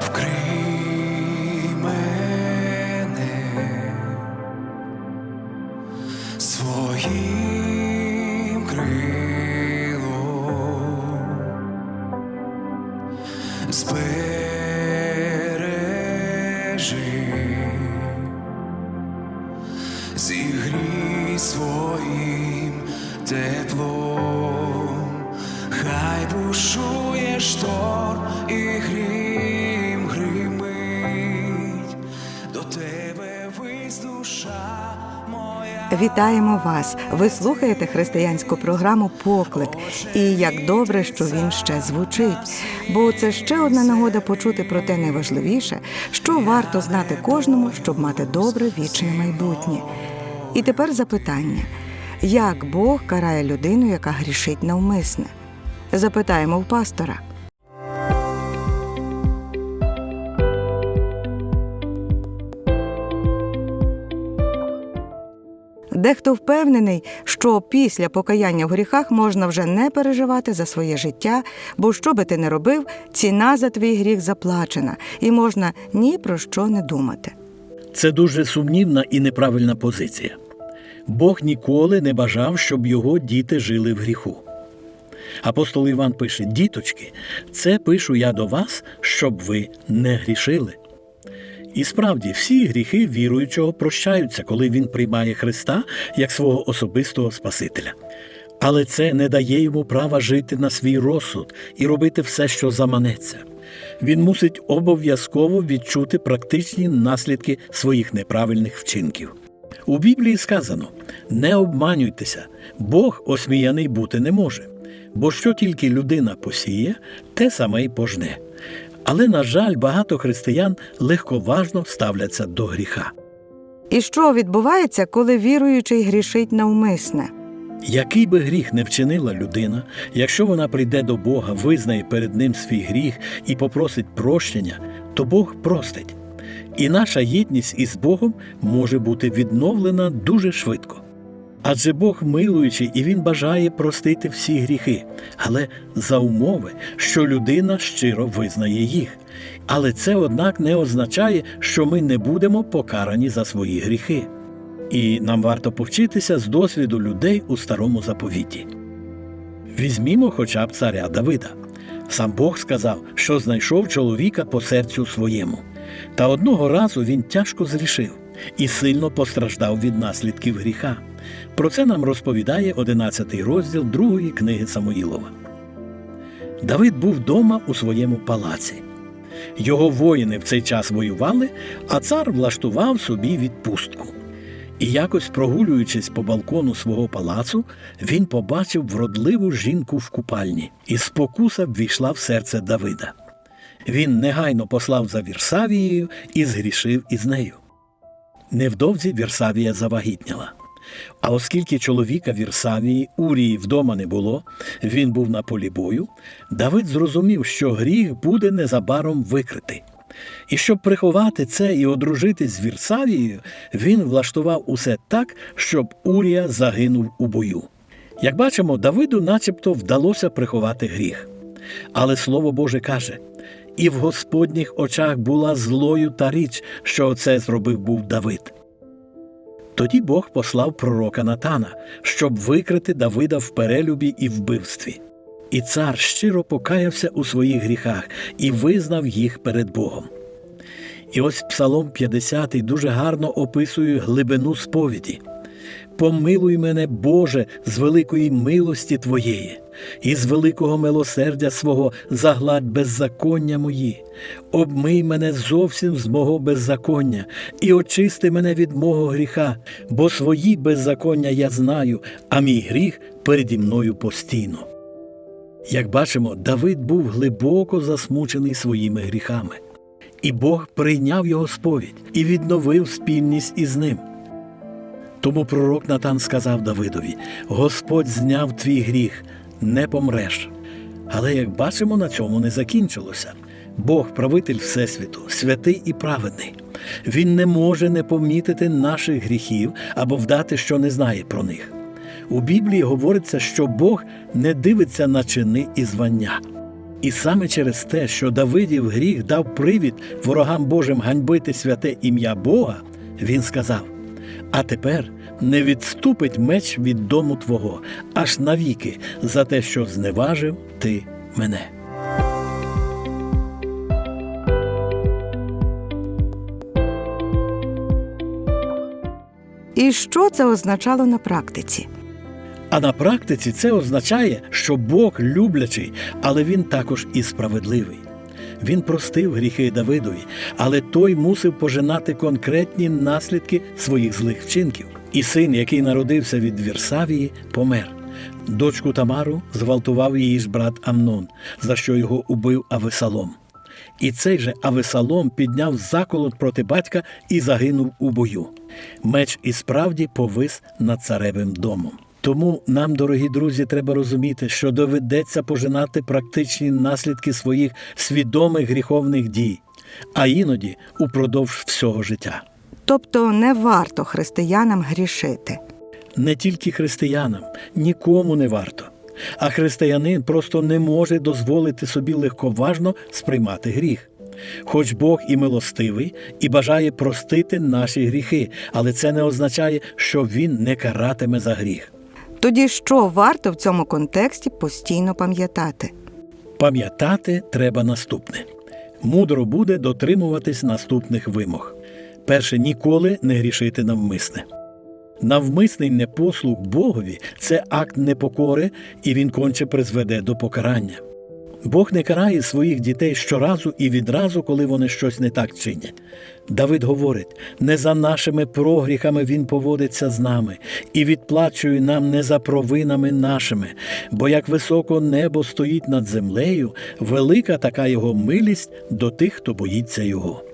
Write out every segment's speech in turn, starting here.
вкрий мене своїм крилом, збережи, теплом, хай бушує шторм і грім Вітаємо вас! Ви слухаєте християнську програму Поклик. І як добре, що він ще звучить. Бо це ще одна нагода почути про те найважливіше, що варто знати кожному, щоб мати добре вічне майбутнє. І тепер запитання: як Бог карає людину, яка грішить навмисне? Запитаємо в пастора. Дехто впевнений, що після покаяння в гріхах можна вже не переживати за своє життя, бо що би ти не робив, ціна за твій гріх заплачена, і можна ні про що не думати. Це дуже сумнівна і неправильна позиція. Бог ніколи не бажав, щоб його діти жили в гріху. Апостол Іван пише: Діточки, це пишу я до вас, щоб ви не грішили. І справді всі гріхи віруючого прощаються, коли він приймає Христа як свого особистого Спасителя. Але це не дає йому права жити на свій розсуд і робити все, що заманеться. Він мусить обов'язково відчути практичні наслідки своїх неправильних вчинків. У Біблії сказано: не обманюйтеся, Бог осміяний бути не може, бо що тільки людина посіє, те саме й пожне. Але, на жаль, багато християн легковажно ставляться до гріха. І що відбувається, коли віруючий грішить навмисне? Який би гріх не вчинила людина, якщо вона прийде до Бога, визнає перед ним свій гріх і попросить прощення, то Бог простить. І наша єдність із Богом може бути відновлена дуже швидко. Адже Бог милуючий і Він бажає простити всі гріхи, але за умови, що людина щиро визнає їх. Але це, однак, не означає, що ми не будемо покарані за свої гріхи. І нам варто повчитися з досвіду людей у старому заповіті. Візьмімо хоча б царя Давида. Сам Бог сказав, що знайшов чоловіка по серцю своєму. Та одного разу він тяжко зрішив і сильно постраждав від наслідків гріха. Про це нам розповідає 11 розділ другої книги Самуїлова. Давид був вдома у своєму палаці. Його воїни в цей час воювали, а цар влаштував собі відпустку. І якось прогулюючись по балкону свого палацу, він побачив вродливу жінку в купальні, і спокуса ввійшла в серце Давида. Він негайно послав за Вірсавією і згрішив із нею. Невдовзі Вірсавія завагітняла. А оскільки чоловіка Вірсавії Урії вдома не було, він був на полі бою, Давид зрозумів, що гріх буде незабаром викритий. І щоб приховати це і одружитись з Вірсавією, він влаштував усе так, щоб Урія загинув у бою. Як бачимо, Давиду начебто вдалося приховати гріх. Але Слово Боже каже: і в Господніх очах була злою та річ, що оце зробив був Давид. Тоді Бог послав пророка Натана, щоб викрити Давида в перелюбі і вбивстві. І цар щиро покаявся у своїх гріхах і визнав їх перед Богом. І ось Псалом 50 дуже гарно описує глибину сповіді. Помилуй мене, Боже, з великої милості Твоєї, і з великого милосердя свого загладь беззаконня мої, обмий мене зовсім з мого беззаконня, і очисти мене від мого гріха, бо свої беззаконня я знаю, а мій гріх переді мною постійно. Як бачимо, Давид був глибоко засмучений своїми гріхами, і Бог прийняв його сповідь і відновив спільність із ним. Тому пророк Натан сказав Давидові: Господь зняв твій гріх, не помреш. Але як бачимо, на цьому не закінчилося. Бог, правитель Всесвіту, святий і праведний. Він не може не помітити наших гріхів або вдати, що не знає про них. У Біблії говориться, що Бог не дивиться на чини і звання. І саме через те, що Давидів гріх дав привід ворогам Божим ганьбити святе ім'я Бога, він сказав: А тепер не відступить меч від дому твого, аж навіки, за те, що зневажив ти мене. І що це означало на практиці? А на практиці це означає, що Бог люблячий, але він також і справедливий. Він простив гріхи Давидові, але той мусив пожинати конкретні наслідки своїх злих вчинків. І син, який народився від Вірсавії, помер. Дочку Тамару зґвалтував її ж брат Амнон, за що його убив Авесалом. І цей же Авесалом підняв заколот проти батька і загинув у бою. Меч і справді повис над царевим домом. Тому нам, дорогі друзі, треба розуміти, що доведеться пожинати практичні наслідки своїх свідомих гріховних дій, а іноді упродовж всього життя. Тобто не варто християнам грішити. Не тільки християнам, нікому не варто. А християнин просто не може дозволити собі легковажно сприймати гріх. Хоч Бог і милостивий, і бажає простити наші гріхи, але це не означає, що Він не каратиме за гріх. Тоді що варто в цьому контексті постійно пам'ятати? Пам'ятати треба наступне. Мудро буде дотримуватись наступних вимог. Перше, ніколи не грішити навмисне. Навмисний непослух Богові це акт непокори, і він конче призведе до покарання. Бог не карає своїх дітей щоразу і відразу, коли вони щось не так чинять. Давид говорить: не за нашими прогріхами він поводиться з нами і відплачує нам не за провинами нашими, бо як високо небо стоїть над землею, велика така його милість до тих, хто боїться його.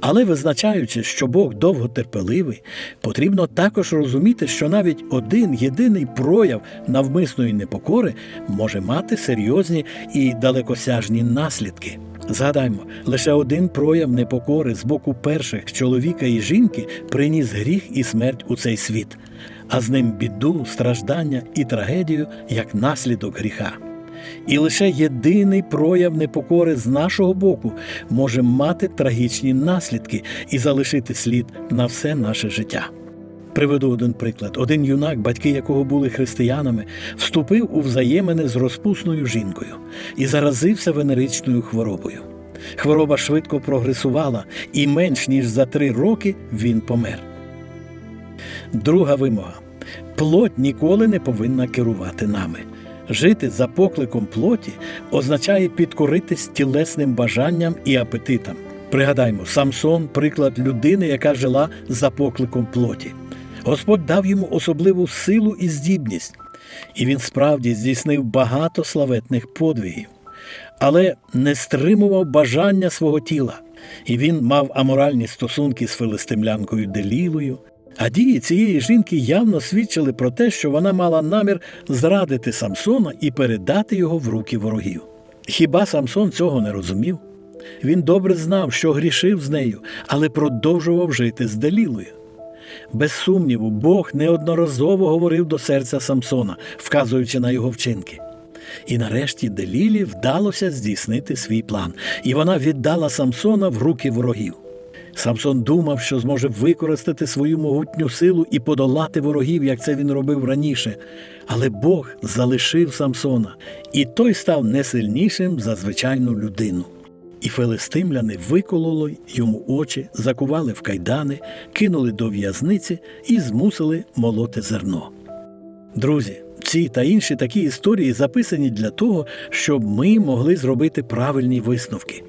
Але визначаючи, що Бог довготерпеливий, потрібно також розуміти, що навіть один єдиний прояв навмисної непокори може мати серйозні і далекосяжні наслідки. Згадаймо, лише один прояв непокори з боку перших чоловіка і жінки приніс гріх і смерть у цей світ, а з ним біду, страждання і трагедію як наслідок гріха. І лише єдиний прояв непокори з нашого боку може мати трагічні наслідки і залишити слід на все наше життя. Приведу один приклад: один юнак, батьки якого були християнами, вступив у взаємини з розпусною жінкою і заразився венеричною хворобою. Хвороба швидко прогресувала, і менш ніж за три роки він помер. Друга вимога: плоть ніколи не повинна керувати нами. Жити за покликом плоті означає підкоритись тілесним бажанням і апетитам. Пригадаймо, Самсон приклад людини, яка жила за покликом плоті. Господь дав йому особливу силу і здібність, і він справді здійснив багато славетних подвигів, але не стримував бажання свого тіла, і він мав аморальні стосунки з филистимлянкою Делілою. А дії цієї жінки явно свідчили про те, що вона мала намір зрадити Самсона і передати його в руки ворогів. Хіба Самсон цього не розумів? Він добре знав, що грішив з нею, але продовжував жити з Делілою. Без сумніву, Бог неодноразово говорив до серця Самсона, вказуючи на його вчинки. І нарешті Делілі вдалося здійснити свій план, і вона віддала Самсона в руки ворогів. Самсон думав, що зможе використати свою могутню силу і подолати ворогів, як це він робив раніше. Але Бог залишив Самсона, і той став не сильнішим за звичайну людину. І филистимляни викололи йому очі, закували в кайдани, кинули до в'язниці і змусили молоти зерно. Друзі, ці та інші такі історії записані для того, щоб ми могли зробити правильні висновки.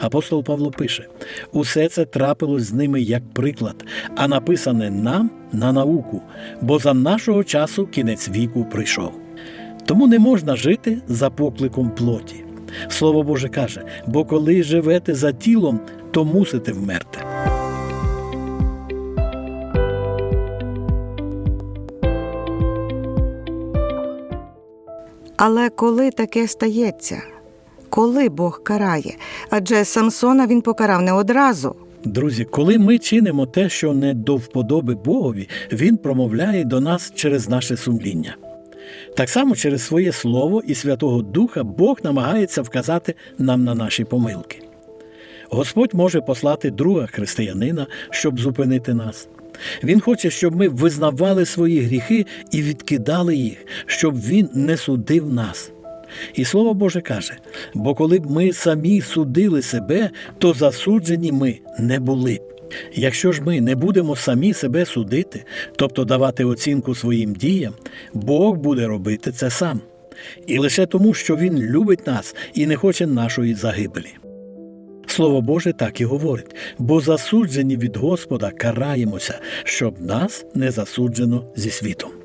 Апостол Павло пише: усе це трапилось з ними як приклад, а написане нам на науку, бо за нашого часу кінець віку прийшов. Тому не можна жити за покликом плоті. Слово Боже каже: бо коли живете за тілом, то мусите вмерти. Але коли таке стається? Коли Бог карає? Адже Самсона він покарав не одразу. Друзі, коли ми чинимо те, що не до вподоби Богові, Він промовляє до нас через наше сумління. Так само через своє Слово і Святого Духа Бог намагається вказати нам на наші помилки. Господь може послати друга християнина, щоб зупинити нас. Він хоче, щоб ми визнавали свої гріхи і відкидали їх, щоб Він не судив нас. І Слово Боже каже: бо коли б ми самі судили себе, то засуджені ми не були б. Якщо ж ми не будемо самі себе судити, тобто давати оцінку своїм діям, Бог буде робити це сам. І лише тому, що Він любить нас і не хоче нашої загибелі. Слово Боже так і говорить, бо засуджені від Господа караємося, щоб нас не засуджено зі світом.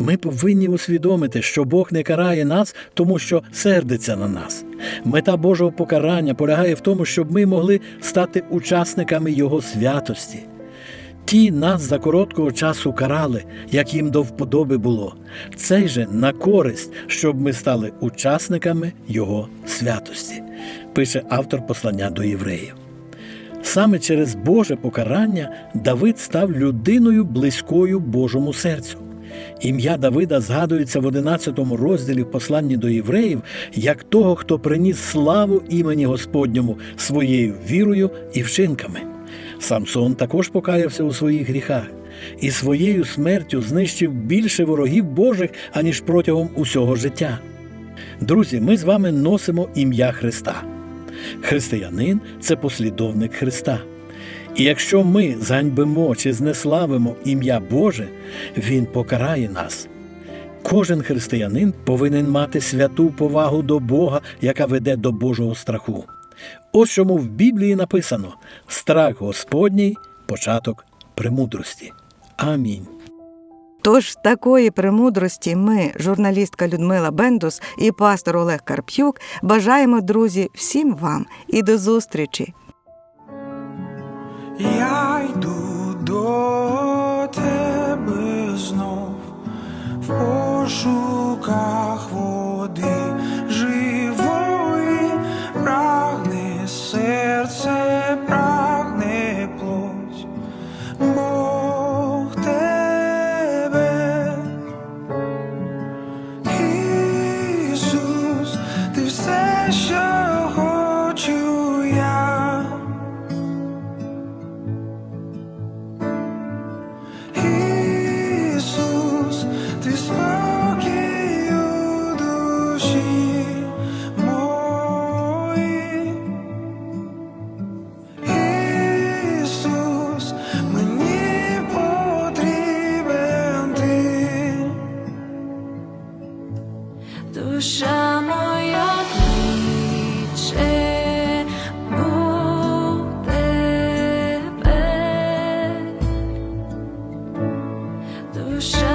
Ми повинні усвідомити, що Бог не карає нас, тому що сердиться на нас. Мета Божого покарання полягає в тому, щоб ми могли стати учасниками Його святості. Ті нас за короткого часу карали, як їм до вподоби було. Цей же на користь, щоб ми стали учасниками Його святості, пише автор послання до євреїв. Саме через Боже покарання Давид став людиною близькою Божому серцю. Ім'я Давида згадується в 11 розділі в посланні до євреїв як того, хто приніс славу імені Господньому своєю вірою і вчинками. Самсон також покаявся у своїх гріхах і своєю смертю знищив більше ворогів Божих, аніж протягом усього життя. Друзі, ми з вами носимо ім'я Христа. Християнин це послідовник Христа. І якщо ми зганьбимо чи знеславимо ім'я Боже, Він покарає нас. Кожен християнин повинен мати святу повагу до Бога, яка веде до Божого страху. Ось чому в Біблії написано: страх Господній початок премудрості. Амінь. Тож такої премудрості ми, журналістка Людмила Бендус і пастор Олег Карп'юк, бажаємо, друзі, всім вам і до зустрічі! Я йду до тебе знов в пошуках show.